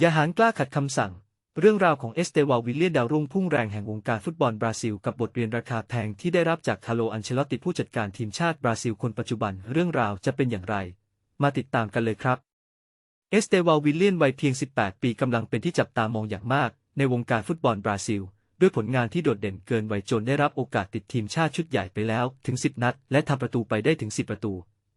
ยาหารกล้าขัดคำสั่ง เรื่องราวของเอสเตวาลวิลเลียนดาวรุ่งพุ่งแรงแห่งวงการฟุตบอลบราซิล กับบทเรียนราคาแพงที่ได้รับจากคาร์โลอันเชลติผู้จัดการทีมชาติบราซิลคนปัจจุบันเรื่องราวจะเป็นอย่างไร มาติดตามกันเลยครับ เอสเตวาลวิลเลียนวัยเพียง 18 ปีกำลังเป็นที่จับตามองอย่างมาก ในวงการฟุตบอลบราซิล ด้วยผลงานที่โดดเด่นเกินวัยจนได้รับโอกาสติดทีมชาติชุดใหญ่ไปแล้วถึง 10 นัด และทำประตูไปได้ถึง 10 ประตู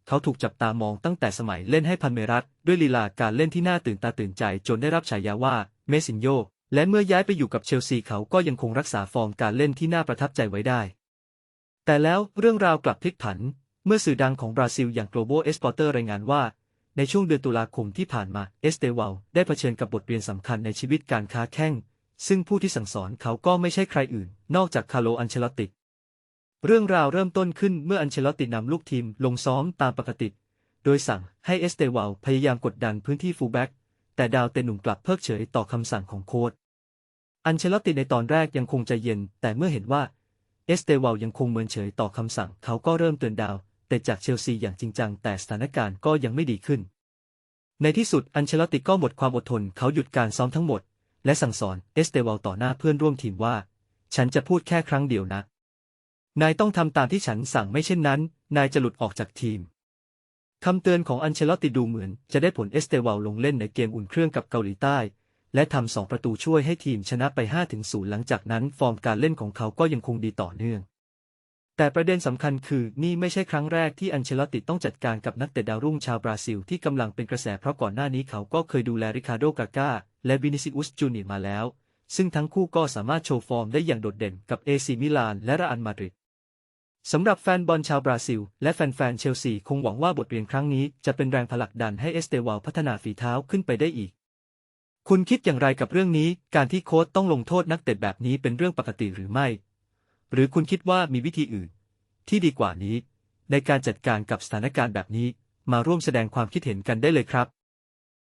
เขาถูกจับตามองตั้งแต่สมัยเล่นให้พันเมรัสด้วยลีลาการเล่นที่น่าตื่นตาตื่นใจจนได้รับฉายาว่าเมซินโย และเมื่อย้ายไปอยู่กับเชลซีเขาก็ยังคงรักษาฟอร์มการเล่นที่น่าประทับใจไว้ได้ แต่แล้วเรื่องราวกลับพลิกผัน เมื่อสื่อดังของบราซิลอย่าง Globo Esporte รายงานว่า ในช่วงเดือนตุลาคมที่ผ่านมาเอสเตวาลได้เผชิญกับบทเรียนสำคัญในชีวิตการค้าแข้งซึ่งผู้ที่สั่งสอนเขาก็ไม่ใช่ใครอื่น นอกจากคาร์โลอันเชลตติ เรื่องราวเริ่มต้นขึ้นเมื่ออันเชลอตินำลูกทีมลงซ้อมตามปกติ โดยสั่งให้เอสเตวาลพยายามกดดันพื้นที่ฟูลแบ็กแต่ดาวเตนหนุ่มกลับเพิกเฉยต่อคำสั่งของโค้ชอันเชลอติในตอนแรกยังคงใจเย็น แต่เมื่อเห็นว่าเอสเตวาลยังคงเมินเฉยต่อคำสั่ง เขาก็เริ่มเตือนดาว แต่จากเชลซีอย่างจริงจัง แต่สถานการณ์ก็ยังไม่ดีขึ้น ในที่สุดอันเชลอตติก็หมดความอดทน เขาหยุดการซ้อมทั้งหมด และสั่งสอนเอสเตวาลต่อหน้าเพื่อนร่วมทีมว่า ฉันจะพูดแค่ครั้งเดียวนะ นายต้องทำตามที่ฉันสั่งไม่เช่นนั้น นายจะหลุดออกจากทีมคำเตือนของอันเชลติดูเหมือนจะได้ผลเอสเตวาลลงเล่นในเกมอุ่นเครื่องกับเกาหลีใต้ และทำสองประตูช่วยให้ทีมชนะไป 5-0 หลังจากนั้นฟอร์มการเล่นของเขาก็ยังคงดีต่อเนื่อง แต่ประเด็นสำคัญคือนี่ไม่ใช่ครั้งแรกที่อันเชลติต้องจัดการกับนักเตะดาวรุ่งชาวบราซิลที่กำลังเป็นกระแสเพราะก่อนหน้านี้เขาก็เคยดูแลริคาร์โดกาก้าและวินิซิอุสจูเนียมาแล้ว ซึ่งทั้งคู่ก็สามารถโชว์ฟอร์มได้อย่างโดดเด่นกับเอซีมิลานและรอันมาดริด สำหรับแฟนบอลชาวบราซิล และแฟนๆเชลซีคงหวังว่าบทเรียนครั้งนี้จะเป็นแรงผลักดันให้เอสเตวาลพัฒนาฝีเท้าขึ้นไปได้อีก คุณคิดอย่างไรกับเรื่องนี้ การที่โค้ชต้องลงโทษนักเตะแบบนี้เป็นเรื่องปกติหรือไม่ หรือคุณคิดว่ามีวิธีอื่น ที่ดีกว่านี้ ในการจัดการกับสถานการณ์แบบนี้ มาร่วมแสดงความคิดเห็นกันได้เลยครับ